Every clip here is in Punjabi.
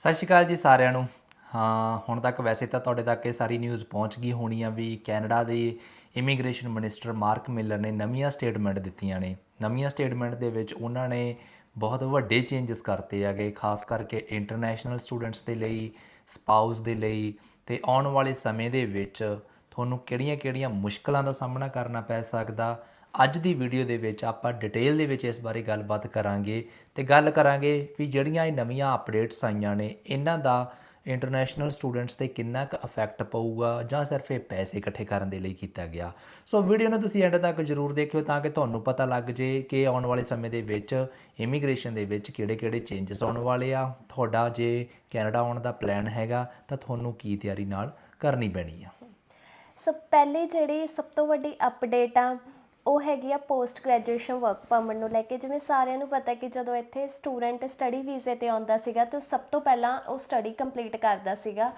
ਸਤਿ ਸ਼੍ਰੀ ਅਕਾਲ ਜੀ ਸਾਰਿਆਂ ਨੂੰ। ਹਾਂ, ਹੁਣ ਤੱਕ ਵੈਸੇ ਤਾਂ ਤੁਹਾਡੇ ਤੱਕ ਇਹ ਸਾਰੀ ਨਿਊਜ਼ ਪਹੁੰਚ ਗਈ ਹੋਣੀ ਆ ਵੀ ਕੈਨੇਡਾ ਦੇ ਇਮੀਗ੍ਰੇਸ਼ਨ ਮਿਨਿਸਟਰ ਮਾਰਕ ਮਿਲਰ ਨੇ ਨਵੀਆਂ ਸਟੇਟਮੈਂਟ ਦਿੱਤੀਆਂ ਨੇ। ਨਵੀਆਂ ਸਟੇਟਮੈਂਟ ਦੇ ਵਿੱਚ ਉਹਨਾਂ ਨੇ ਬਹੁਤ ਵੱਡੇ ਚੇਂਜਸ ਕਰਤੇ ਹੈਗੇ, ਖਾਸ ਕਰਕੇ ਇੰਟਰਨੈਸ਼ਨਲ ਸਟੂਡੈਂਟਸ ਦੇ ਲਈ ਸਪਾਊਸ ਦੇ ਲਈ ਤੇ ਆਉਣ ਵਾਲੇ ਸਮੇਂ ਦੇ ਵਿੱਚ ਤੁਹਾਨੂੰ ਕਿਹੜੀਆਂ-ਕਿਹੜੀਆਂ ਮੁਸ਼ਕਲਾਂ ਦਾ ਸਾਹਮਣਾ ਕਰਨਾ ਪੈ ਸਕਦਾ ਅੱਜ ਦੀ ਵੀਡੀਓ ਦੇ ਵਿੱਚ ਆਪਾਂ ਡਿਟੇਲ ਦੇ ਵਿੱਚ ਇਸ ਬਾਰੇ ਗੱਲਬਾਤ ਕਰਾਂਗੇ ਤੇ ਗੱਲ ਕਰਾਂਗੇ ਵੀ ਜਿਹੜੀਆਂ ਇਹ ਨਵੀਆਂ ਅਪਡੇਟਸ ਆਈਆਂ ਨੇ, ਇਹਨਾਂ ਦਾ ਇੰਟਰਨੈਸ਼ਨਲ ਸਟੂਡੈਂਟਸ ਤੇ ਕਿੰਨਾ ਕੁ ਇਫੈਕਟ ਪਊਗਾ ਜਾਂ ਸਿਰਫ ਇਹ ਪੈਸੇ ਇਕੱਠੇ ਕਰਨ ਦੇ ਲਈ ਕੀਤਾ ਗਿਆ। ਸੋ ਵੀਡੀਓ ਨੂੰ ਤੁਸੀਂ ਐਂਡ ਤੱਕ ਜਰੂਰ ਦੇਖਿਓ ਤਾਂ ਕਿ ਤੁਹਾਨੂੰ ਪਤਾ ਲੱਗ ਜੇ ਕਿ ਆਉਣ ਵਾਲੇ ਸਮੇਂ ਦੇ ਵਿੱਚ ਇਮੀਗ੍ਰੇਸ਼ਨ ਦੇ ਵਿੱਚ ਕਿਹੜੇ-ਕਿਹੜੇ ਚੇਂਜਸ ਆਉਣ ਵਾਲੇ ਆ, ਤੁਹਾਡਾ ਜੇ ਕੈਨੇਡਾ ਆਉਣ ਦਾ ਪਲਾਨ ਹੈਗਾ ਤਾਂ ਤੁਹਾਨੂੰ ਕੀ ਤਿਆਰੀ ਨਾਲ ਕਰਨੀ ਪੈਣੀ ਆ? ਸੋ ਪਹਿਲੇ ਜਿਹੜੀ ਸਭ ਤੋਂ ਵੱਡੀ ਅਪਡੇਟ ਆ ਉਹ ਹੈਗੀ ਆ ਪੋਸਟ ਗ੍ਰੈਜੂਏਸ਼ਨ ਵਰਕ ਪਰਮਿਟ ਨੂੰ ਲੈ ਕੇ। ਜਿਵੇਂ ਸਾਰਿਆਂ ਨੂੰ ਪਤਾ ਕਿ ਜਦੋਂ ਇੱਥੇ ਸਟੂਡੈਂਟ ਸਟੱਡੀ ਵੀਜ਼ੇ ਤੇ ਆਉਂਦਾ ਸੀਗਾ, ਤਾਂ ਸਭ ਤੋਂ ਪਹਿਲਾਂ ਉਹ ਸਟੱਡੀ ਕੰਪਲੀਟ ਕਰਦਾ ਸੀਗਾ।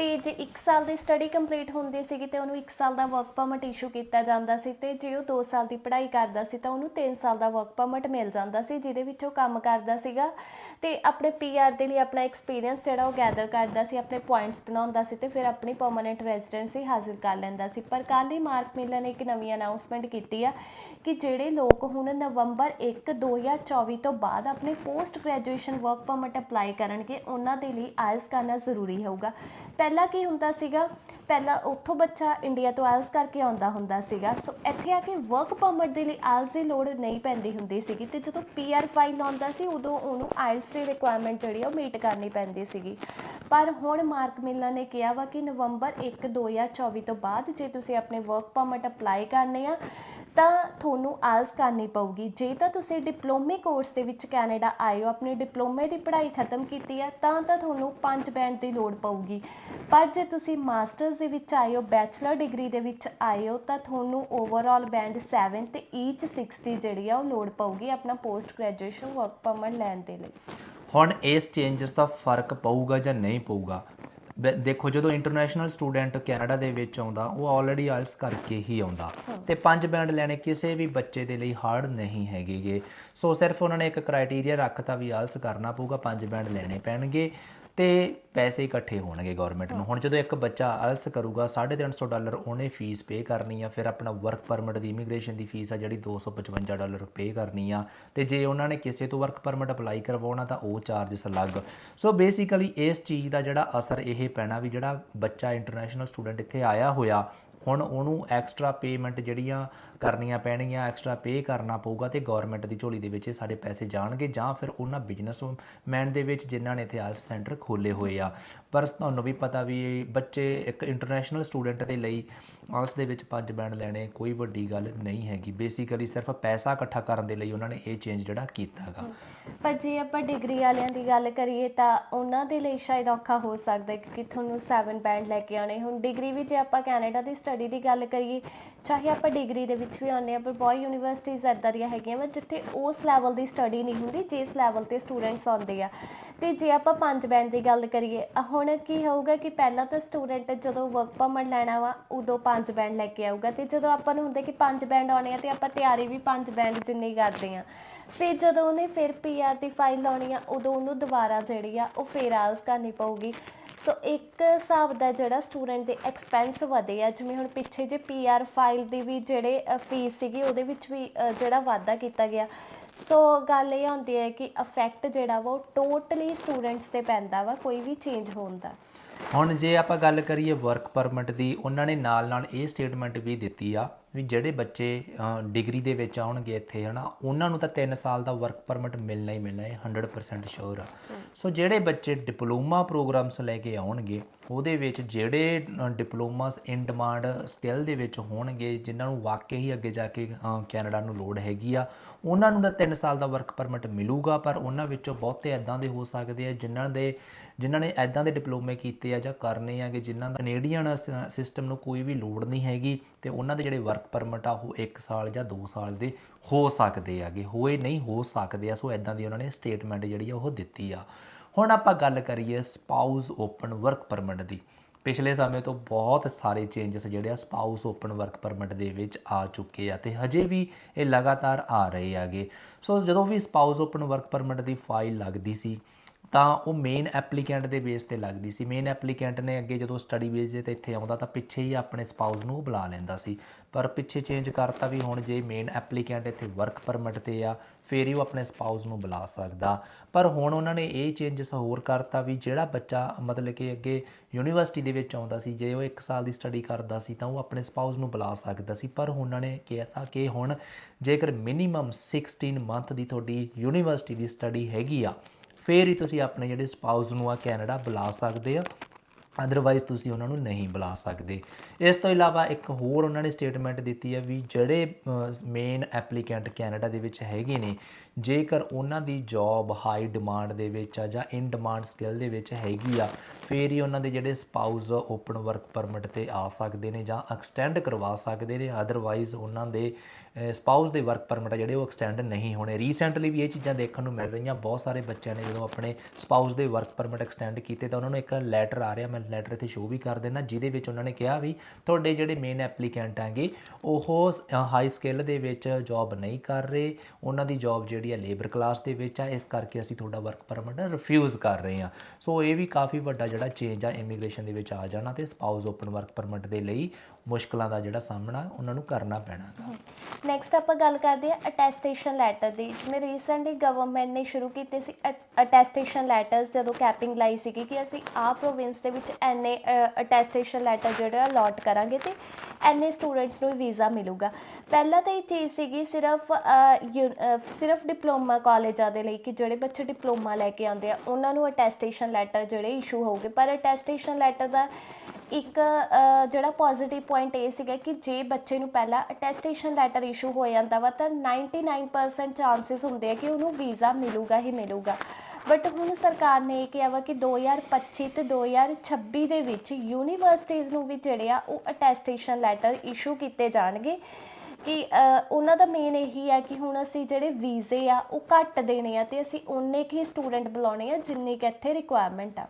ਤੇ ਜੇ 1 ਸਾਲ ਦੀ ਸਟੱਡੀ ਕੰਪਲੀਟ ਹੁੰਦੀ ਸੀਗੀ ਤੇ ਉਹਨੂੰ 1 ਸਾਲ ਦਾ ਵਰਕ ਪਰਮਿਟ ਇਸ਼ੂ ਕੀਤਾ ਜਾਂਦਾ ਸੀ ਤੇ ਜੇ ਉਹ 2 ਸਾਲ ਦੀ ਪੜ੍ਹਾਈ ਕਰਦਾ ਸੀ ਤਾਂ ਉਹਨੂੰ 3 ਸਾਲ ਦਾ ਵਰਕ ਪਰਮਿਟ ਮਿਲ ਜਾਂਦਾ ਸੀ, ਜਿਹਦੇ ਵਿੱਚ ਉਹ ਕੰਮ ਕਰਦਾ ਸੀਗਾ ਤੇ ਆਪਣੇ ਪੀਆਰ ਦੇ ਲਈ ਆਪਣਾ ਐਕਸਪੀਰੀਅੰਸ ਜਿਹੜਾ ਉਹ ਗੈਦਰ ਕਰਦਾ ਸੀ, ਆਪਣੇ ਪੁਆਇੰਟਸ ਬਣਾਉਂਦਾ ਸੀ ਤੇ ਫਿਰ ਆਪਣੀ ਪਰਮਨੈਂਟ ਰੈਜ਼ੀਡੈਂਸੀ ਹਾਸਲ ਕਰ ਲੈਂਦਾ ਸੀ। ਪਰ ਕੱਲ੍ਹ ਹੀ ਮਾਰਕ ਮਿਲਰ ਨੇ ਇੱਕ ਨਵੀਂ ਅਨਾਉਂਸਮੈਂਟ ਕੀਤੀ ਆ ਕਿ ਜਿਹੜੇ ਲੋਕ ਹੁਣ ਨਵੰਬਰ 1 2024 ਤੋਂ ਬਾਅਦ ਆਪਣੇ post graduation work permit apply ਕਰਨਗੇ, ਉਹਨਾਂ ਦੇ ਲਈ ਆਇਲਸ ਕਰਨਾ ਜ਼ਰੂਰੀ ਹੋਊਗਾ। ਪਹਿਲਾਂ ਕੀ ਹੁੰਦਾ ਸੀਗਾ? ਪਹਿਲਾਂ ਉੱਥੋਂ ਬੱਚਾ ਇੰਡੀਆ ਤੋਂ ਆਇਲਸ ਕਰਕੇ ਆਉਂਦਾ ਹੁੰਦਾ ਸੀਗਾ। ਸੋ ਇੱਥੇ ਆ ਕੇ ਵਰਕ ਪਰਮਿਟ ਦੇ ਲਈ ਆਇਲਸ ਦੀ ਲੋੜ ਨਹੀਂ ਪੈਂਦੀ ਹੁੰਦੀ ਸੀਗੀ ਤੇ ਜਦੋਂ ਪੀਆਰ ਫਾਈਲ ਆਉਂਦਾ ਸੀ, ਉਦੋਂ ਉਹਨੂੰ ਆਇਲਸ ਦੀ ਰਿਕੁਆਇਰਮੈਂਟ ਜਿਹੜੀ ਉਹ ਮੀਟ ਕਰਨੀ ਪੈਂਦੀ ਸੀਗੀ। ਪਰ ਹੁਣ ਮਾਰਕ ਮਿਲਨਾ ਨੇ ਕਿਹਾ ਵਾ ਕਿ ਨਵੰਬਰ 1 2024 ਤੋਂ ਬਾਅਦ ਜੇ ਤੁਸੀਂ ਆਪਣੇ ਵਰਕ ਪਰਮਿਟ ਅਪਲਾਈ ਕਰਨੇ ਆ ਤਾਂ ਤੁਹਾਨੂੰ ਆਇਲਸ ਕਰਨੀ ਪਊਗੀ। ਜੇ ਤਾਂ ਤੁਸੀਂ ਡਿਪਲੋਮੇ ਕੋਰਸ ਦੇ ਵਿੱਚ ਕੈਨੇਡਾ ਆਏ ਹੋ, ਆਪਣੇ ਡਿਪਲੋਮੇ ਦੀ ਪੜ੍ਹਾਈ ਖਤਮ ਕੀਤੀ ਹੈ, ਤਾਂ ਤਾਂ ਤੁਹਾਨੂੰ 5 ਬੈਂਡ ਦੀ ਲੋੜ ਪਊਗੀ। ਪਰ ਜੇ ਤੁਸੀਂ ਮਾਸਟਰਸ ਦੇ ਵਿੱਚ ਆਏ ਹੋ, ਬੈਚਲਰ ਡਿਗਰੀ ਦੇ ਵਿੱਚ ਆਏ ਹੋ, ਤਾਂ ਤੁਹਾਨੂੰ ਓਵਰਆਲ ਬੈਂਡ 7 ਤੇ ਈਚ 6 ਦੀ ਜਿਹੜੀ ਆ ਉਹ ਲੋੜ ਪਊਗੀ ਆਪਣਾ ਪੋਸਟ ਗ੍ਰੈਜੂਏਸ਼ਨ ਵਰਕ ਪਰਮਿਟ ਲੈਣ ਦੇ ਲਈ। ਹੁਣ ਇਸ ਚੇਂਜਸ ਦਾ ਫ਼ਰਕ ਪਊਗਾ ਜਾਂ ਨਹੀਂ ਪਊਗਾ? ਦੇਖੋ ਜਦੋਂ ਇੰਟਰਨੈਸ਼ਨਲ ਸਟੂਡੈਂਟ ਕੈਨੇਡਾ ਦੇ ਵਿੱਚ ਆਉਂਦਾ ਉਹ ਆਲਰੇਡੀ ਆਇਲਸ ਕਰਕੇ ਹੀ ਆਉਂਦਾ। ਤੇ ਪੰਜ ਬੈਂਡ ਲੈਣੇ ਕਿਸੇ ਵੀ ਬੱਚੇ ਦੇ ਲਈ ਹਾਰਡ ਨਹੀਂ ਹੈਗੇਗੇ। ਸੋ ਸਿਰਫ ਉਹਨਾਂ ਨੇ ਇੱਕ ਕ੍ਰਾਈਟੇਰੀਆ ਰੱਖਤਾ ਵੀ ਆਇਲਸ ਕਰਨਾ ਪਊਗਾ ਪੰਜ ਬੈਂਡ ਲੈਣੇ ਪੈਣਗੇ। ਤੇ ਪੈਸੇ ਇਕੱਠੇ ਹੋਣਗੇ ਗਵਰਨਮੈਂਟ ਨੂੰ। ਹੁਣ ਜਦੋਂ ਇੱਕ ਬੱਚਾ ਆਇਲਸ ਕਰੂਗਾ 350 ਡਾਲਰ ਉਹਨੇ ਫੀਸ ਪੇ ਕਰਨੀ ਆ ਫਿਰ ਆਪਣਾ ਵਰਕ ਪਰਮਿਟ ਦੀ ਇਮੀਗ੍ਰੇਸ਼ਨ ਦੀ ਫੀਸ ਆ ਜਿਹੜੀ 255 ਡਾਲਰ ਪੇ ਕਰਨੀ ਆ। ਤੇ ਜੇ ਉਹਨਾਂ ਨੇ ਕਿਸੇ ਤੋਂ ਵਰਕ ਪਰਮਿਟ ਅਪਲਾਈ ਕਰਵਾਉਣਾ ਤਾਂ ਉਹ ਚਾਰजेस ਅਲੱਗ। ਸੋ ਬੇਸਿਕਲੀ ਇਸ ਚੀਜ਼ ਦਾ ਜਿਹੜਾ ਅਸਰ ਇਹ ਪੈਣਾ ਵੀ ਜਿਹੜਾ ਬੱਚਾ ਇੰਟਰਨੈਸ਼ਨਲ ਸਟੂਡੈਂਟ ਇੱਥੇ ਆਇਆ ਹੋਇਆ ਹੁਣ ਉਹਨੂੰ ਐਕਸਟਰਾ ਪੇਮੈਂਟ ਜਿਹੜੀਆਂ ਕਰਨੀਆਂ ਪੈਣਗੀਆਂ ਐਕਸਟਰਾ ਪੇ ਕਰਨਾ ਪਊਗਾ ਤੇ ਗਵਰਨਮੈਂਟ ਦੀ ਝੋਲੀ ਦੇ ਵਿੱਚ ਇਹ ਸਾਡੇ ਪੈਸੇ ਜਾਣਗੇ ਜਾਂ ਫਿਰ ਉਹਨਾਂ ਬਿਜ਼ਨਸਮੈਨ ਦੇ ਵਿੱਚ ਜਿਨ੍ਹਾਂ ਨੇ ਇੱਥੇ ਆਇਲਸ ਸੈਂਟਰ ਖੋਲੇ ਹੋਏ ਆ। ਪਰ ਤੁਹਾਨੂੰ ਵੀ ਪਤਾ ਵੀ ਬੱਚੇ ਇੱਕ ਇੰਟਰਨੈਸ਼ਨਲ ਸਟੂਡੈਂਟ ਦੇ ਲਈ ਆਇਲਸ ਦੇ ਵਿੱਚ ਪੰਜ ਬੈਂਡ ਲੈਣੇ ਕੋਈ ਵੱਡੀ ਗੱਲ ਨਹੀਂ ਹੈਗੀ। ਬੇਸਿਕਲੀ ਸਿਰਫ ਪੈਸਾ ਇਕੱਠਾ ਕਰਨ ਦੇ ਲਈ ਉਹਨਾਂ ਨੇ ਇਹ ਚੇਂਜ ਜਿਹੜਾ ਕੀਤਾ ਹੈਗਾ। ਪਰ ਜੇ ਆਪਾਂ ਡਿਗਰੀ ਵਾਲਿਆਂ ਦੀ ਗੱਲ ਕਰੀਏ ਤਾਂ ਉਹਨਾਂ ਦੇ ਲਈ ਸ਼ਾਇਦ ਔਖਾ ਹੋ ਸਕਦਾ ਹੈ ਕਿਉਂਕਿ ਤੁਹਾਨੂੰ 7 ਬੈਂਡ ਲੈ ਕੇ ਆਉਣੇ। ਹੁਣ ਡਿਗਰੀ ਵੀ ਜੇ ਆਪਾਂ ਕੈਨੇਡਾ ਦੀ ਸਟੱਡੀ ਦੀ ਗੱਲ ਕਰੀਏ, ਚਾਹੇ ਆਪਾਂ ਡਿਗਰੀ ਦੇ ਵਿੱਚ ਵੀ ਆਉਂਦੇ ਆ ਪਰ ਬਹੁਤ ਯੂਨੀਵਰਸਿਟੀਜ਼ ਇੱਦਾਂ ਦੀਆਂ ਹੈਗੀਆਂ ਵਾ ਜਿੱਥੇ ਉਸ ਲੈਵਲ ਦੀ ਸਟੱਡੀ ਨਹੀਂ ਹੁੰਦੀ ਜਿਸ ਲੈਵਲ ਤੇ ਸਟੂਡੈਂਟਸ ਆਉਂਦੇ ਆ। ਤੇ ਜੇ ਆਪਾਂ ਪੰਜ ਬੈਂਡ ਦੀ ਗੱਲ ਕਰੀਏ ਹੁਣ ਕੀ ਹੋਊਗਾ ਕਿ ਪਹਿਲਾਂ ਤਾਂ ਸਟੂਡੈਂਟ ਜਦੋਂ ਵਰਕ ਪਰਮਿਟ ਲੈਣਾ ਵਾ, ਉਦੋਂ ਪੰਜ ਬੈਂਡ ਲੈ ਕੇ ਆਊਗਾ। ਤੇ ਜਦੋਂ ਆਪਾਂ ਨੂੰ ਹੁੰਦਾ ਕਿ ਪੰਜ ਬੈਂਡ ਆਉਣੇ ਆ, ਤੇ ਆਪਾਂ ਤਿਆਰੀ ਵੀ ਪੰਜ ਬੈਂਡ ਜਿੰਨੀ ਕਰਦੇ ਆ। ਫਿਰ ਜਦੋਂ ਉਹਨੇ ਫਿਰ ਪੀਆਰ ਦੀ ਫਾਈਲ ਲਾਉਣੀ ਆ, ਉਦੋਂ ਉਹਨੂੰ ਦੁਬਾਰਾ ਜਿਹੜੀ ਆ, ਉਹ ਫੇਰ ਆਲਸ ਕਰਨੀ ਪਊਗੀ। ਸੋ ਇੱਕ ਹਿਸਾਬ ਦਾ ਜਿਹੜਾ ਸਟੂਡੈਂਟ ਦੇ ਐਕਸਪੈਂਸ ਵਧੇ ਆ, ਜਿਵੇਂ ਹੁਣ ਪਿੱਛੇ ਜੇ ਪੀਆਰ ਫਾਈਲ ਦੀ ਵੀ ਜਿਹੜੇ ਫੀਸ ਸੀਗੀ, ਉਹਦੇ ਵਿੱਚ ਵੀ ਜਿਹੜਾ ਵਾਧਾ ਕੀਤਾ ਗਿਆ। ਸੋ ਗੱਲ ਇਹ ਹੁੰਦੀ ਹੈ ਕਿ ਇਫੈਕਟ ਜਿਹੜਾ ਵਾ, ਉਹ ਟੋਟਲੀ ਸਟੂਡੈਂਟਸ ਤੇ ਪੈਂਦਾ ਵਾ, ਕੋਈ ਵੀ ਚੇਂਜ ਹੋਣ ਦਾ। ਹੁਣ ਜੇ ਆਪਾਂ ਗੱਲ ਕਰੀਏ ਵਰਕ ਪਰਮਿਟ ਦੀ, ਉਹਨਾਂ ਨੇ ਨਾਲ ਨਾਲ ਇਹ ਸਟੇਟਮੈਂਟ ਵੀ ਦਿੱਤੀ ਆ ਵੀ ਜਿਹੜੇ ਬੱਚੇ ਡਿਗਰੀ ਦੇ ਵਿੱਚ ਆਉਣਗੇ ਇੱਥੇ ਹਨਾ ਉਹਨਾਂ ਨੂੰ ਤਾਂ 3 ਸਾਲ ਦਾ ਵਰਕ ਪਰਮਿਟ ਮਿਲਣਾ ਹੀ ਮਿਲਣਾ ਹੈ 100% ਸ਼ੋਰ ਆ। ਸੋ ਜਿਹੜੇ ਬੱਚੇ ਡਿਪਲੋਮਾ ਪ੍ਰੋਗਰਾਮਸ ਲੈ ਕੇ ਆਉਣਗੇ ਉਹਦੇ ਵਿੱਚ ਜਿਹੜੇ ਡਿਪਲੋਮਾਸ ਇਨ ਡਿਮਾਂਡ ਸਕਿੱਲ ਦੇ ਵਿੱਚ ਹੋਣਗੇ ਜਿਨ੍ਹਾਂ ਨੂੰ ਵਾਕਈ ਹੀ ਅੱਗੇ ਜਾ ਕੇ ਕੈਨੇਡਾ ਨੂੰ ਲੋੜ ਹੈਗੀ ਆ ਉਹਨਾਂ ਨੂੰ ਤਾਂ 3 ਸਾਲ ਦਾ ਵਰਕ ਪਰਮਿਟ ਮਿਲੂਗਾ ਪਰ ਉਹਨਾਂ ਵਿੱਚੋਂ ਬਹੁਤੇ ਐਦਾਂ ਦੇ ਹੋ ਸਕਦੇ ਆ ਜਿਨ੍ਹਾਂ ਦੇ ਜਿਨ੍ਹਾਂ ਨੇ ਐਦਾਂ ਦੇ ਡਿਪਲੋਮੇ ਕੀਤੇ ਆ ਜਾਂ ਕਰਨੇ ਆ ਕਿ ਜਿਨ੍ਹਾਂ ਦਾ ਕੈਨੇਡੀਅਨ ਸਿਸਟਮ ਨੂੰ ਕੋਈ ਵੀ ਲੋੜ ਨਹੀਂ ਹੈਗੀ ਤੇ ਉਹਨਾਂ ਦੇ ਜਿਹੜੇ ਵਰਕ ਪਰਮਿਟ ਆ ਉਹ 1 ਸਾਲ ਜਾਂ 2 ਸਾਲ ਦੇ ਹੋ ਸਕਦੇ ਆਗੇ ਹੋਏ ਨਹੀਂ ਹੋ ਸਕਦੇ ਆ, ਸੋ ਐਦਾਂ ਦੀ ਉਹਨਾਂ ਨੇ ਸਟੇਟਮੈਂਟ ਜਿਹੜੀ ਆ ਉਹ ਦਿੱਤੀ ਆ। ਹੁਣ ਆਪਾਂ ਗੱਲ ਕਰੀਏ ਸਪਾਊਸ ਓਪਨ ਵਰਕ ਪਰਮਿਟ ਦੀ। ਪਿਛਲੇ ਸਮੇਂ ਤੋਂ ਬਹੁਤ ਸਾਰੇ ਚੇਂਜਸ ਜਿਹੜੇ ਆ ਸਪਾਊਸ ਓਪਨ ਵਰਕ ਪਰਮਿਟ ਦੇ ਵਿੱਚ ਆ ਚੁੱਕੇ ਆ ਤੇ ਹਜੇ ਵੀ ਇਹ ਲਗਾਤਾਰ ਆ ਰਹੇ ਆਗੇ ਸੋ ਜਦੋਂ ਵੀ ਸਪਾਊਸ ਓਪਨ ਵਰਕ ਪਰਮਿਟ ਦੀ ਫਾਈਲ ਲੱਗਦੀ ਸੀ ਤਾਂ ਉਹ ਮੇਨ ਐਪਲੀਕੈਂਟ ਦੇ ਬੇਸ ਤੇ ਲੱਗਦੀ ਸੀ। ਮੇਨ ਐਪਲੀਕੈਂਟ ਨੇ ਅੱਗੇ ਜਦੋਂ ਸਟੱਡੀ ਬੇਸ ਤੇ ਇੱਥੇ ਆਉਂਦਾ ਤਾਂ ਪਿੱਛੇ ਹੀ ਆਪਣੇ ਸਪਾਊਸ ਨੂੰ ਬੁਲਾ ਲੈਂਦਾ ਸੀ। ਪਰ ਪਿੱਛੇ ਚੇਂਜ ਕਰਤਾ ਵੀ ਹੁਣ ਜੇ ਮੇਨ ਐਪਲੀਕੈਂਟ ਇੱਥੇ ਵਰਕ ਪਰਮਿਟ ਤੇ ਆ, ਫੇਰ ਹੀ ਉਹ ਆਪਣੇ ਸਪਾਊਸ ਨੂੰ ਬੁਲਾ ਸਕਦਾ। ਪਰ ਹੁਣ ਉਹਨਾਂ ਨੇ ਇਹ ਚੇਂਜਸ ਹੋਰ ਕਰਤਾ ਵੀ ਜਿਹੜਾ ਬੱਚਾ ਮਤਲਬ ਕਿ ਅੱਗੇ ਯੂਨੀਵਰਸਿਟੀ ਦੇ ਵਿੱਚ ਆਉਂਦਾ ਸੀ, ਜੇ ਉਹ 1 ਸਾਲ ਦੀ ਸਟੱਡੀ ਕਰਦਾ ਸੀ ਤਾਂ ਉਹ ਆਪਣੇ ਸਪਾਊਸ ਨੂੰ ਬੁਲਾ ਸਕਦਾ ਸੀ। ਪਰ ਉਹਨਾਂ ਨੇ ਕਿਹਾ ਕਿ ਹੁਣ ਜੇਕਰ ਮਿਨੀਮਮ 16 ਮੰਥ ਦੀ ਤੁਹਾਡੀ ਯੂਨੀਵਰਸਿਟੀ ਦੀ ਸਟੱਡੀ ਹੈਗੀ ਆ ਫੇਰ ਹੀ ਤੁਸੀਂ ਆਪਣੇ ਜਿਹੜੇ ਸਪਾਊਸ ਨੂੰ ਆ ਕੈਨੇਡਾ ਬੁਲਾ ਸਕਦੇ ਆ। ਅਦਰਵਾਈਜ਼ ਤੁਸੀਂ ਉਹਨਾਂ ਨੂੰ ਨਹੀਂ ਬੁਲਾ ਸਕਦੇ। ਇਸ ਤੋਂ ਇਲਾਵਾ ਇੱਕ ਹੋਰ ਉਹਨਾਂ ਨੇ ਸਟੇਟਮੈਂਟ ਦਿੱਤੀ ਹੈ ਵੀ ਜਿਹੜੇ ਮੇਨ ਐਪਲੀਕੈਂਟ ਕੈਨੇਡਾ ਦੇ ਵਿੱਚ ਹੈਗੇ ਨੇ, ਜੇਕਰ ਉਹਨਾਂ ਦੀ ਜੌਬ ਹਾਈ ਡਿਮਾਂਡ ਦੇ ਵਿੱਚ ਆ ਜਾਂ ਇਨ ਡਿਮਾਂਡ ਸਕਿੱਲ ਦੇ ਵਿੱਚ ਹੈਗੀ ਆ, ਫੇਰ ਹੀ ਉਹਨਾਂ ਦੇ ਜਿਹੜੇ ਸਪਾਊਸ ਓਪਨ ਵਰਕ ਪਰਮਿਟ ਤੇ ਆ ਸਕਦੇ ਨੇ ਜਾਂ ਐਕਸਟੈਂਡ ਕਰਵਾ ਸਕਦੇ ਨੇ। ਅਦਰਵਾਈਜ਼ ਉਹਨਾਂ ਦੇ ਸਪਾਊਸ ਦੇ ਵਰਕ ਪਰਮਿਟ ਆ ਜਿਹੜੇ ਉਹ ਐਕਸਟੈਂਡ ਨਹੀਂ ਹੋਣੇ। ਰੀਸੈਂਟਲੀ ਵੀ ਇਹ ਚੀਜ਼ਾਂ ਦੇਖਣ ਨੂੰ ਮਿਲ ਰਹੀਆਂ। ਬਹੁਤ ਸਾਰੇ ਬੱਚਿਆਂ ਨੇ ਜਦੋਂ ਆਪਣੇ ਸਪਾਊਸ ਦੇ ਵਰਕ ਪਰਮਿਟ ਐਕਸਟੈਂਡ ਕੀਤੇ ਤਾਂ ਉਹਨਾਂ ਨੂੰ ਇੱਕ ਲੈਟਰ ਆ ਰਿਹਾ। ਮੈਂ ਲੈਟਰ ਇੱਥੇ ਸ਼ੋਅ ਵੀ ਕਰ ਦੇਣਾ ਜਿਹਦੇ ਵਿੱਚ ਉਹਨਾਂ ਨੇ ਕਿਹਾ ਵੀ ਤੁਹਾਡੇ ਜਿਹੜੇ ਮੇਨ ਐਪਲੀਕੈਂਟ ਹੈਗੇ, ਉਹ ਹਾਈ ਸਕਿੱਲ ਦੇ ਵਿੱਚ ਜੌਬ ਨਹੀਂ ਕਰ ਰਹੇ। ਉਹਨਾਂ ਦੀ ਜੌਬ ਜਿਹੜੀ ਹੈ ਲੇਬਰ ਕਲਾਸ ਦੇ ਵਿੱਚ ਆ। ਇਸ ਕਰਕੇ ਅਸੀਂ ਤੁਹਾਡਾ ਵਰਕ ਪਰਮਿਟ ਰਿਫਿਊਜ਼ ਕਰ ਰਹੇ ਹਾਂ। ਸੋ ਇਹ ਵੀ ਕਾਫੀ ਵੱਡਾ ਜਿਹੜਾ ਚੇਂਜ ਆ ਇਮੀਗ੍ਰੇਸ਼ਨ ਦੇ ਵਿੱਚ ਆ ਜਾਣਾ ਤੇ ਸਪਾਊਸ ਓਪਨ ਵਰਕ ਪਰਮਿਟ ਦੇ ਲਈ। ਮੁਸ਼ਕਲਾਂ ਦਾ ਜਿਹੜਾ ਸਾਹਮਣਾ ਉਹਨਾਂ ਨੂੰ ਕਰਨਾ ਪੈਣਾ ਨੈਕਸਟ ਆਪਾਂ ਗੱਲ ਕਰਦੇ ਹਾਂ ਅਟੈਸਟੇਸ਼ਨ ਲੈਟਰ ਦੀ। ਜਿਵੇਂ ਰੀਸੈਂਟਲੀ ਗਵਰਨਮੈਂਟ ਨੇ ਸ਼ੁਰੂ ਕੀਤੇ ਸੀ ਅਟੈਸਟੇਸ਼ਨ ਲੈਟਰਸ ਜਦੋਂ ਕੈਪਿੰਗ ਲਾਈ ਸੀਗੀ ਕਿ ਅਸੀਂ ਆ ਪ੍ਰੋਵਿੰਸ ਦੇ ਵਿੱਚ ਐਨੇ ਅਟੈਸਟੇਸ਼ਨ ਲੈਟਰ ਜਿਹੜਾ ਅਲਾਟ ਕਰਾਂਗੇ ਤੇ ਐਨੇ ਸਟੂਡੈਂਟਸ ਨੂੰ ਵੀਜ਼ਾ ਮਿਲੂਗਾ। ਪਹਿਲਾਂ ਤਾਂ ਇਹ ਚੀਜ਼ ਸੀਗੀ ਸਿਰਫ ਯੂ- ਸਿਰਫ ਡਿਪਲੋਮਾ ਕਾਲਜਾਂ ਦੇ ਲਈ ਕਿ ਜਿਹੜੇ ਬੱਚੇ ਡਿਪਲੋਮਾ ਲੈ ਕੇ ਆਉਂਦੇ ਆ, ਉਹਨਾਂ ਨੂੰ ਅਟੈਸਟੇਸ਼ਨ ਲੈਟਰ ਜਿਹੜੇ ਇਸ਼ੂ ਹੋਊਗੇ। ਪਰ ਅਟੈਸਟੇਸ਼ਨ ਲੈਟਰ ਦਾ ਇੱਕ ਜਿਹੜਾ ਪੋਜ਼ਿਟਿਵ ਪੁਆਇੰਟ ਇਹ ਸੀਗਾ ਕਿ ਜੇ ਬੱਚੇ ਨੂੰ ਪਹਿਲਾਂ ਅਟੈਸਟੇਸ਼ਨ ਲੈਟਰ ਇਸ਼ੂ ਹੋ ਜਾਂਦਾ ਵਾ, ਤਾਂ 99% ਚਾਂਸਸ ਹੁੰਦੇ ਆ ਕਿ ਉਹਨੂੰ ਵੀਜ਼ਾ ਮਿਲੂਗਾ ਹੀ ਮਿਲੂਗਾ। ਬਟ ਹੁਣ ਸਰਕਾਰ ਨੇ ਇਹ ਕਿਹਾ ਵਾ ਕਿ 2025 ਤੇ 2026 ਦੇ ਵਿੱਚ ਯੂਨੀਵਰਸਿਟੀਜ਼ ਨੂੰ ਵੀ ਜਿਹੜੇ ਆ, ਉਹ ਅਟੈਸਟੇਸ਼ਨ ਲੈਟਰ ਇਸ਼ੂ ਕੀਤੇ ਜਾਣਗੇ। ਕਿ ਉਹਨਾਂ ਦਾ ਮੇਨ ਇਹੀ ਆ ਕਿ ਹੁਣ ਅਸੀਂ ਜਿਹੜੇ ਵੀਜ਼ੇ ਆ, ਉਹ ਘੱਟ ਦੇਣੇ ਆ ਤੇ ਅਸੀਂ ਉਨੇ ਕੁ ਹੀ ਸਟੂਡੈਂਟ ਬੁਲਾਉਣੇ ਆ ਜਿੰਨੀ ਕਿ ਇੱਥੇ ਰਿਕੁਆਇਰਮੈਂਟ ਆ।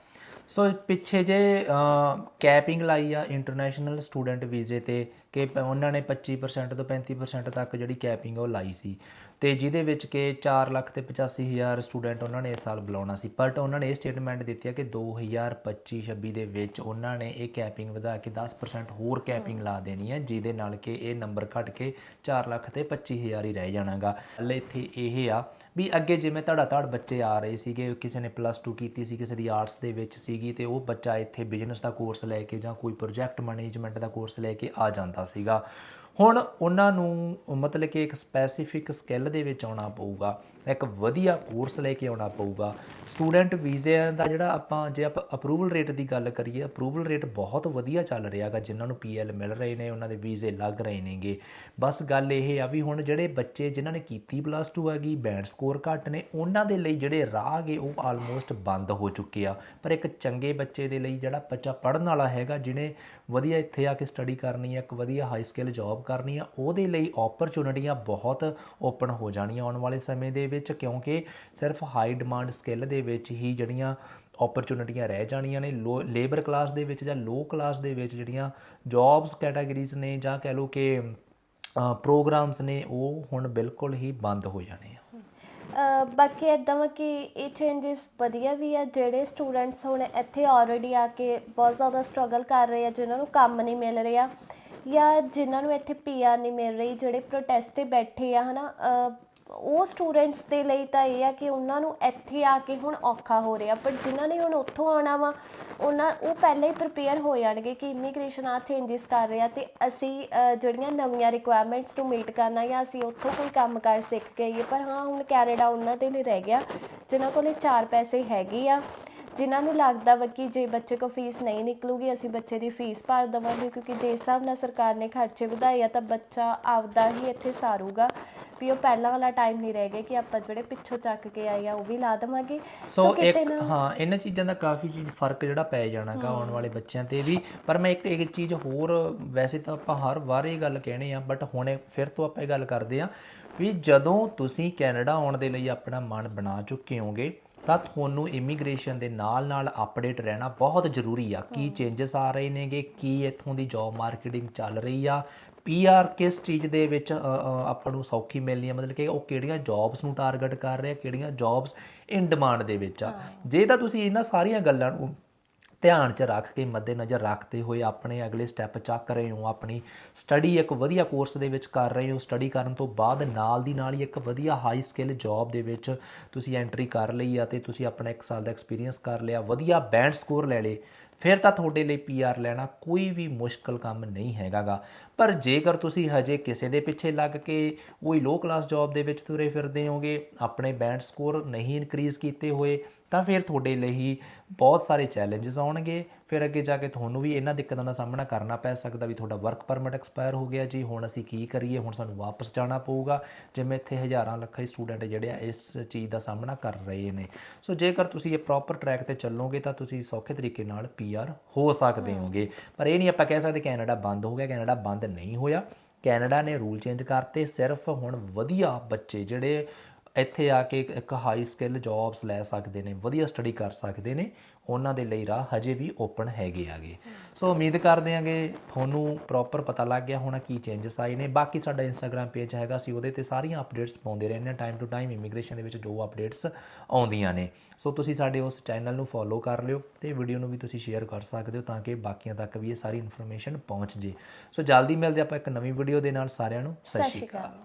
ਸੋ ਪਿੱਛੇ ਜੇ ਕੈਪਿੰਗ ਲਾਈ ਆ ਇੰਟਰਨੈਸ਼ਨਲ ਸਟੂਡੈਂਟ ਵੀਜ਼ੇ ਤੇ, ਕਿ ਪ- ਉਹਨਾਂ ਨੇ 25% ਤੋਂ 35% ਤੱਕ ਜਿਹੜੀ ਕੈਪਿੰਗ ਉਹ ਲਾਈ ਸੀ। ਤੇ ਜਿਹਦੇ ਵਿੱਚ ਕਿ 4 ਲੱਖ ਤੇ 85 ਹਜ਼ਾਰ ਸਟੂਡੈਂਟ ਉਹਨਾਂ ਨੇ ਇਸ ਸਾਲ ਬੁਲਾਉਣਾ ਸੀ। ਬਟ ਉਹਨਾਂ ਨੇ ਇਹ ਸਟੇਟਮੈਂਟ ਦਿੱਤੀ ਹੈ ਕਿ 2025-26 ਦੇ ਵਿੱਚ ਉਹਨਾਂ ਨੇ ਇਹ ਕੈਪਿੰਗ ਵਧਾ ਕੇ 10% ਹੋਰ ਕੈਪਿੰਗ ਲਾ ਦੇਣੀ ਹੈ, ਜਿਹਦੇ ਨਾਲ ਕਿ ਇਹ ਨੰਬਰ ਘਟ ਕੇ 4 ਲੱਖ ਤੇ 25 ਹਜ਼ਾਰ ਹੀ ਰਹਿ ਜਾਣਾਗਾ। ਹਲੇ ਇੱਥੇ ਇਹ ਆ ਵੀ ਅੱਗੇ ਜਿਵੇਂ ਧੜਾ ਧੜ ਬੱਚੇ ਆ ਰਹੇ ਸੀਗੇ, ਕਿਸੇ ਨੇ ਪਲੱਸ 2 ਕੀਤੀ ਸੀ, ਕਿਸੇ ਦੀ ਆਰਟਸ ਦੇ ਵਿੱਚ ਸੀਗੀ ਤੇ ਉਹ ਬੱਚਾ ਇੱਥੇ ਬਿਜ਼ਨਸ ਦਾ ਕੋਰਸ ਲੈ ਕੇ ਜਾਂ ਕੋਈ ਪ੍ਰੋਜੈਕਟ ਮੈਨੇਜਮੈਂਟ ਦਾ ਕੋਰਸ ਲੈ ਕੇ ਆ ਜਾਂਦਾ ਸੀਗਾ। ਹੁਣ ਉਹਨਾਂ ਨੂੰ ਮਤਲਬ ਕਿ ਇੱਕ ਸਪੈਸੀਫਿਕ ਸਕਿੱਲ ਦੇ ਵਿੱਚ ਆਉਣਾ ਪਊਗਾ, ਇੱਕ ਵਧੀਆ ਕੋਰਸ ਲੈ ਕੇ ਆਉਣਾ ਪਊਗਾ। ਸਟੂਡੈਂਟ ਵੀਜ਼ੇ ਦਾ ਜਿਹੜਾ ਆਪਾਂ, ਜੇ ਆਪਾਂ ਅਪਰੂਵਲ ਰੇਟ ਦੀ ਗੱਲ ਕਰੀਏ ਅਪਰੂਵਲ ਰੇਟ ਬਹੁਤ ਵਧੀਆ ਚੱਲ ਰਿਹਾਗਾ ਜਿਨ੍ਹਾਂ ਨੂੰ ਪੀਐਲ ਮਿਲ ਰਹੇ ਨੇ, ਉਹਨਾਂ ਦੇ ਵੀਜ਼ੇ ਲੱਗ ਰਹੇ ਨੇਗੇ। ਬਸ ਗੱਲ ਇਹ ਆ ਵੀ ਹੁਣ ਜਿਹੜੇ ਬੱਚੇ ਜਿਨ੍ਹਾਂ ਨੇ ਕੀਤੀ ਪਲੱਸ 2 ਹੈਗੀ ਬੈਂਡ ਸਕੋਰ ਘੱਟ ਨੇ, ਉਹਨਾਂ ਦੇ ਲਈ ਜਿਹੜੇ ਰਾਹ ਗਏ ਉਹ ਆਲਮੋਸਟ ਬੰਦ ਹੋ ਚੁੱਕੇ ਆ। ਪਰ ਇੱਕ ਚੰਗੇ ਬੱਚੇ ਦੇ ਲਈ ਜਿਹੜਾ ਬੱਚਾ ਪੜ੍ਹਨ ਵਾਲਾ ਹੈਗਾ, ਜਿਹਨੇ ਵਧੀਆ ਇੱਥੇ ਆ ਕੇ ਸਟੱਡੀ ਕਰਨੀ ਹੈ ਇੱਕ ਵਧੀਆ ਹਾਈ ਸਕਿੱਲ ਜੌਬ ਕਰਨੀ ਹੈ ਉਹਦੇ ਲਈ ਓਪਰਚੁਨਿਟੀਆਂ ਬਹੁਤ ਓਪਨ ਹੋ ਜਾਣੀਆਂ ਆਉਣ ਵਾਲੇ ਸਮੇਂ ਦੇ ਵਿੱਚ, ਕਿਉਂਕਿ ਸਿਰਫ ਹਾਈ ਡਿਮਾਂਡ ਸਕਿੱਲ ਦੇ ਵਿੱਚ ਹੀ ਜਿਹੜੀਆਂ ਓਪਰਚੁਨਿਟੀਆਂ ਰਹਿ ਜਾਣੀਆਂ ਨੇ, ਲੋ ਲੇਬਰ ਕਲਾਸ ਦੇ ਵਿੱਚ ਜਾਂ ਲੋ ਕਲਾਸ ਦੇ ਵਿੱਚ ਜਿਹੜੀਆਂ ਜੌਬਸ ਕੈਟਾਗਰੀਜ਼ ਨੇ ਜਾਂ ਕਹਿ ਲਓ ਕਿ ਪ੍ਰੋਗਰਾਮਸ ਨੇ, ਉਹ ਹੁਣ ਬਿਲਕੁਲ ਹੀ ਬੰਦ ਹੋ ਜਾਣੇ ਆ। ਬਾਕੀ ਇਦਾਂ ਵਾ ਕਿ ਇਹ ਚੇਂਜਸ ਵਧੀਆ ਵੀ ਆ ਜਿਹੜੇ ਸਟੂਡੈਂਟਸ ਹੁਣ ਇੱਥੇ ਆਲਰੇਡੀ ਆ ਕੇ ਬਹੁਤ ਜ਼ਿਆਦਾ ਸਟਰਗਲ ਕਰ ਰਹੇ ਆ ਜਿਨ੍ਹਾਂ ਨੂੰ ਕੰਮ ਨਹੀਂ ਮਿਲ ਰਿਹਾ ਜਾਂ ਜਿਨ੍ਹਾਂ ਨੂੰ ਇੱਥੇ ਪੀਆਰ ਨਹੀਂ ਮਿਲ ਰਹੀ ਜਿਹੜੇ ਪ੍ਰੋਟੈਸਟ ਤੇ ਬੈਠੇ ਆ ਹਨਾ? ਅ, ਉਹ ਸਟੂਡੈਂਟਸ ਦੇ ਲਈ ਤਾਂ ਇਹ ਆ ਕਿ ਉਹਨਾਂ ਨੂੰ ਇੱਥੇ ਆ ਕੇ ਹੁਣ ਔਖਾ ਹੋ ਰਿਹਾ, ਪਰ ਜਿਨ੍ਹਾਂ ਨੇ ਹੁਣ ਉੱਥੋਂ ਆਉਣਾ ਵਾ, ਉਹਨਾਂ, ਉਹ ਪਹਿਲਾਂ ਹੀ ਪ੍ਰਿਪੇਅਰ ਹੋ ਜਾਣਗੇ ਕਿ ਇਮੀਗ੍ਰੇਸ਼ਨ ਆ ਚੇਂਜਸ ਕਰ ਰਿਹਾ ਤੇ ਅਸੀਂ ਜਿਹੜੀਆਂ ਨਵੀਆਂ ਰਿਕੁਆਇਰਮੈਂਟਸ ਨੂੰ ਮੀਟ ਕਰਨਾ ਜਾਂ ਅਸੀਂ ਉੱਥੋਂ ਕੋਈ ਕੰਮ ਕਰ ਸਿੱਖ ਕੇ ਪਰ ਹਾਂ, ਹੁਣ ਕੈਨੇਡਾ ਉਹਨਾਂ ਦੇ ਲਈ ਰਹਿ ਗਿਆ, ਜਿਨ੍ਹਾਂ ਕੋਲੇ ਚਾਰ ਪੈਸੇ ਹੈਗੇ ਆ, ਜਿਨ੍ਹਾਂ ਨੂੰ ਲੱਗਦਾ ਵਾ ਕਿ ਜੇ ਬੱਚੇ ਕੋ ਫੀਸ ਨਹੀਂ ਨਿਕਲੂਗੀ, ਅਸੀਂ ਬੱਚੇ ਦੀ ਫੀਸ ਭਰ ਦੇਵਾਂਗੇ, ਕਿਉਂਕਿ ਜਿਸ ਹਿਸਾਬ ਨਾਲ ਸਰਕਾਰ ਨੇ ਖਰਚੇ ਵਧਾਏ ਆ, ਤਾਂ ਬੱਚਾ ਆਪਦਾ ਹੀ ਇੱਥੇ ਸਾਰੂਗਾ। ਵੀ ਉਹ ਪਹਿਲਾਂ ਵਾਲਾ ਟਾਈਮ ਨਹੀਂ ਰਹਿ ਗਿਆ ਕਿ ਆਪਾਂ ਜਿਹੜੇ ਪਿੱਛੋਂ ਚੱਕ ਕੇ ਆਏ ਆ ਉਹ ਵੀ ਲਾ ਦੇਵਾਂਗੇ। ਸੋ ਇੱਕ ਹਾਂ ਇਹਨਾਂ ਚੀਜ਼ਾਂ ਦਾ ਕਾਫੀ ਚੀਜ਼ ਫ਼ਰਕ ਜਿਹੜਾ ਪੈ ਜਾਣਾਗਾ ਆਉਣ ਵਾਲੇ ਬੱਚਿਆਂ ਤੇ ਵੀ। ਪਰ ਮੈਂ ਇੱਕ ਇੱਕ ਚੀਜ਼ ਹੋਰ ਵੈਸੇ ਤਾਂ ਆਪਾਂ ਹਰ ਵਾਰ ਇਹ ਗੱਲ ਕਹਿਣੇ ਆ ਬਟ ਹੁਣ ਫਿਰ ਤੋਂ ਆਪਾਂ ਇਹ ਗੱਲ ਕਰਦੇ ਆ ਵੀ ਜਦੋਂ ਤੁਸੀਂ ਕੈਨੇਡਾ ਆਉਣ ਦੇ ਲਈ ਆਪਣਾ ਮਨ ਬਣਾ ਚੁੱਕੇ ਹੋਗੇ ਤਾਂ ਤੁਹਾਨੂੰ ਇਮੀਗ੍ਰੇਸ਼ਨ ਦੇ ਨਾਲ ਨਾਲ ਅਪਡੇਟ ਰਹਿਣਾ ਬਹੁਤ ਜ਼ਰੂਰੀ ਆ। ਕੀ ਚੇਂਜਸ ਆ ਰਹੇ ਨੇਗੇ? ਕੀ ਇੱਥੋਂ ਦੀ ਜੌਬ ਮਾਰਕੀਟਿੰਗ ਚੱਲ ਰਹੀ ਆ? ਪੀਆਰ ਕਿਸ ਚੀਜ਼ ਦੇ ਵਿੱਚ ਆਪਾਂ ਨੂੰ ਸੌਖੀ ਮਿਲਣੀ ਹੈ? ਮਤਲਬ ਕਿ ਉਹ ਕਿਹੜੀਆਂ ਜੌਬਸ ਨੂੰ ਟਾਰਗੇਟ ਕਰ ਰਿਹਾ ਕਿਹੜੀਆਂ ਜੌਬਸ ਇਨ ਡਿਮਾਂਡ ਦੇ ਵਿੱਚ ਆ? ਜੇ ਤਾਂ ਤੁਸੀਂ ਇਹਨਾਂ ਸਾਰੀਆਂ ਗੱਲਾਂ ਨੂੰ ਧਿਆਨ 'ਚ ਰੱਖ ਕੇ ਮੱਦੇਨਜ਼ਰ ਰੱਖਦੇ ਹੋਏ ਆਪਣੇ ਅਗਲੇ ਸਟੈਪ ਚੱਕ ਰਹੇ ਹੋ ਆਪਣੀ ਸਟੱਡੀ ਇੱਕ ਵਧੀਆ ਕੋਰਸ ਦੇ ਵਿੱਚ ਕਰ ਰਹੇ ਹੋ ਸਟੱਡੀ ਕਰਨ ਤੋਂ ਬਾਅਦ ਨਾਲ ਦੀ ਨਾਲ ਹੀ ਇੱਕ ਵਧੀਆ ਹਾਈ ਸਕਿੱਲ ਜੌਬ ਦੇ ਵਿੱਚ ਤੁਸੀਂ ਐਂਟਰੀ ਕਰ ਲਈ ਆ ਤੇ ਤੁਸੀਂ ਆਪਣਾ 1 ਸਾਲ ਦਾ ਐਕਸਪੀਰੀਅੰਸ ਕਰ ਲਿਆ ਵਧੀਆ ਬੈਂਡ ਸਕੋਰ ਲੈ ਲੇ ਫਿਰ ਤਾਂ ਤੁਹਾਡੇ ਲਈ ਪੀਆਰ ਲੈਣਾ ਕੋਈ ਵੀ ਮੁਸ਼ਕਲ ਕੰਮ ਨਹੀਂ ਹੈਗਾਗਾ। ਪਰ ਜੇਕਰ ਤੁਸੀਂ ਹਜੇ ਕਿਸੇ ਦੇ ਪਿੱਛੇ ਲੱਗ ਕੇ ਕੋਈ ਲੋ ਕਲਾਸ ਜੌਬ ਦੇ ਵਿੱਚ ਤੁਰੇ ਫਿਰਦੇ ਹੋਗੇ, ਆਪਣੇ ਬੈਂਡ ਸਕੋਰ ਨਹੀਂ ਇਨਕਰੀਜ਼ ਕੀਤੇ ਹੋਏ, ਤਾਂ ਫਿਰ ਤੁਹਾਡੇ ਲਈ ਬਹੁਤ ਸਾਰੇ ਚੈਲੰਜਸ ਆਉਣਗੇ। ਫਿਰ ਅੱਗੇ ਜਾ ਕੇ ਤੁਹਾਨੂੰ ਵੀ ਇਹਨਾਂ ਦਿੱਕਤਾਂ ਦਾ ਸਾਹਮਣਾ ਕਰਨਾ ਪੈ ਸਕਦਾ ਵੀ ਤੁਹਾਡਾ ਵਰਕ ਪਰਮਿਟ ਐਕਸਪਾਇਰ ਹੋ ਗਿਆ ਜੀ ਹੁਣ ਅਸੀਂ ਕੀ ਕਰੀਏ ਹੁਣ ਸਾਨੂੰ ਵਾਪਸ ਜਾਣਾ ਪਊਗਾ। ਜਿਵੇਂ ਇੱਥੇ ਹਜ਼ਾਰਾਂ ਲੱਖਾਂ ਸਟੂਡੈਂਟ ਜਿਹੜੇ ਆ ਇਸ ਚੀਜ਼ ਦਾ ਸਾਹਮਣਾ ਕਰ ਰਹੇ ਨੇ। ਸੋ ਜੇਕਰ ਤੁਸੀਂ ਇਹ ਪ੍ਰੋਪਰ ਟਰੈਕ ਤੇ ਚੱਲੋਗੇ ਤਾਂ ਤੁਸੀਂ ਸੌਖੇ ਤਰੀਕੇ ਨਾਲ ਪੀਆਰ ਹੋ ਸਕਦੇ ਹੋਗੇ। ਪਰ ਇਹ ਨਹੀਂ ਆਪਾਂ ਕਹਿ ਸਕਦੇ ਕੈਨੇਡਾ ਬੰਦ ਹੋ ਗਿਆ ਕੈਨੇਡਾ ਬੰਦ ਨਹੀਂ ਹੋਇਆ। ਕੈਨੇਡਾ ਨੇ ਰੂਲ ਚੇਂਜ ਕਰਤੇ ਸਿਰਫ ਹੁਣ ਵਧੀਆ ਬੱਚੇ ਜਿਹੜੇ ਇੱਥੇ ਆ ਕੇ ਇੱਕ- ਇੱਕ ਹਾਈ ਸਕਿੱਲ ਜੌਬਸ ਲੈ ਸਕਦੇ ਨੇ ਵਧੀਆ ਸਟੱਡੀ ਕਰ ਸਕਦੇ ਨੇ। ਉਹਨਾਂ ਦੇ ਲਈ ਰਾਹ ਹਜੇ ਵੀ ਓਪਨ ਹੈਗੇ ਆਗੇ। ਸੋ ਉਮੀਦ ਕਰਦੇ ਆਂਗੇ ਤੁਹਾਨੂੰ ਪ੍ਰੋਪਰ ਪਤਾ ਲੱਗ ਗਿਆ ਹੋਣਾ ਕੀ ਚੇਂਜਸ ਆਏ ਨੇ। ਬਾਕੀ ਸਾਡਾ ਇੰਸਟਾਗ੍ਰam ਪੇਜ ਹੈਗਾ ਸੀ ਉਹਦੇ ਤੇ ਸਾਰੀਆਂ ਅਪਡੇਟਸ ਪਾਉਂਦੇ ਰਹਿੰਦੇ ਹਾਂ ਟਾਈਮ ਟੂ ਟਾਈਮ ਇਮੀਗ੍ਰੇਸ਼ਨ ਦੇ ਵਿੱਚ ਜੋ ਅਪਡੇਟਸ ਆਉਂਦੀਆਂ ਨੇ। ਸੋ ਤੁਸੀਂ ਸਾਡੇ ਉਸ ਚੈਨਲ ਨੂੰ ਫੋਲੋ ਕਰ ਲਿਓ ਤੇ ਵੀਡੀਓ ਨੂੰ ਵੀ ਤੁਸੀਂ ਸ਼ੇਅਰ ਕਰ ਸਕਦੇ ਹੋ ਤਾਂ ਕਿ ਬਾਕੀਆਂ ਤੱਕ ਵੀ ਇਹ ਸਾਰੀ ਇਨਫੋਰਮੇਸ਼ਨ ਪਹੁੰਚ ਜੇ। ਸੋ ਜਲਦੀ ਮਿਲਦੇ ਆਪਾਂ ਇੱਕ ਨਵੀਂ ਵੀਡੀਓ ਦੇ ਨਾਲ ਸਾਰਿਆਂ ਨੂੰ। ਸਤਿ ਸ਼੍ਰੀ ਅਕਾਲ।